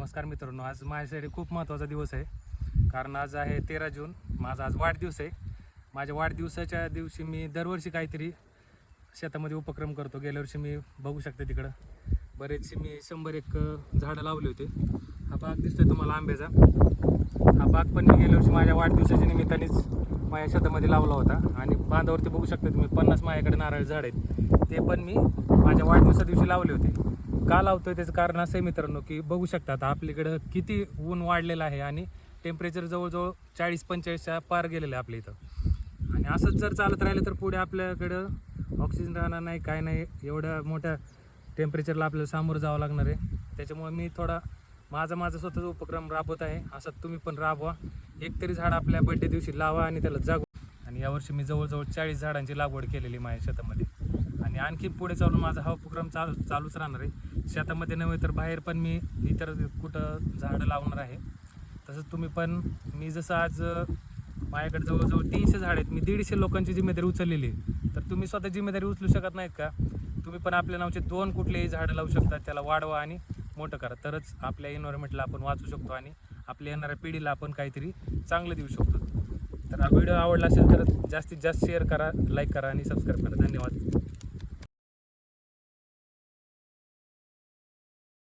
नमस्कार मित्रांनो आज माझ्यासाठी खूप महत्त्वाचा दिवस आहे. कारण आज आहे तेरा जून माझा आज वाढदिवस आहे. माझ्या वाढदिवसाच्या दिवशी मी दरवर्षी काहीतरी शेतामध्ये उपक्रम करतो. गेल्या वर्षी मी बघू शकते तिकडं बरेचसे मी शंभर एक झाडं लावले होते. हा बाग दिसतोय तुम्हाला आंब्याचा. हा बाग पण मी गेल्या वर्षी माझ्या वाढदिवसाच्या निमित्तानेच माझ्या शेतामध्ये लावला होता. आणि बांधावरती बघू शकता तुम्ही पन्नास माझ्याकडे नारळ झाड आहेत. ते पण मी माझ्या वाढदिवसा दिवशी लावले होते. का लावतोय त्याचं कारण असं आहे मित्रांनो की बघू शकतात आपल्याकडं किती ऊन वाढलेलं आहे आणि टेम्परेचर जवळजवळ चाळीस पंचेचाळीसच्या पार गेलेलं आहे आपल्या इथं. आणि असंच जर चालत राहिलं तर पुढे आपल्याकडं ऑक्सिजन राहणार नाही काय नाही एवढ्या मोठ्या टेम्परेचरला आपल्याला सामोरं जावं लागणार आहे. त्याच्यामुळे मी थोडा माझा माझा स्वतःचा उपक्रम राबवत आहे. असं तुम्ही पण राबवा. एक तरी झाड आपल्या बड्डे दिवशी लावा आणि त्याला जागवा. आणि यावर्षी मी जवळजवळ चाळीस झाडांची लागवड केलेली माझ्या शेतामध्ये. आणखी पुढे चालून माझा हा उपक्रम चालू चालूच राहणार आहे. शेतामध्ये नव्हे तर बाहेर पण मी इतर कुठं झाडं लावणार आहे. तसंच तुम्ही पण मी जसं आज माझ्याकडे जवळजवळ तीनशे झाड आहेत. मी दीडशे लोकांची जिम्मेदारी उचललेली आहे. तर तुम्ही स्वतः जिम्मेदारी उचलू शकत नाहीत का? तुम्ही पण आपल्या नावचे दोन कुठलेही झाडं लावू शकता. त्याला वाढवा आणि मोठं करा. तरच आपल्या एन्व्हायरमेंटला आपण वाचू शकतो आणि आपल्या येणाऱ्या पिढीला आपण काहीतरी चांगलं देऊ शकतो. तर हा व्हिडिओ आवडला असेल तर जास्तीत जास्त शेअर करा लाईक करा आणि सबस्क्राईब करा. धन्यवाद.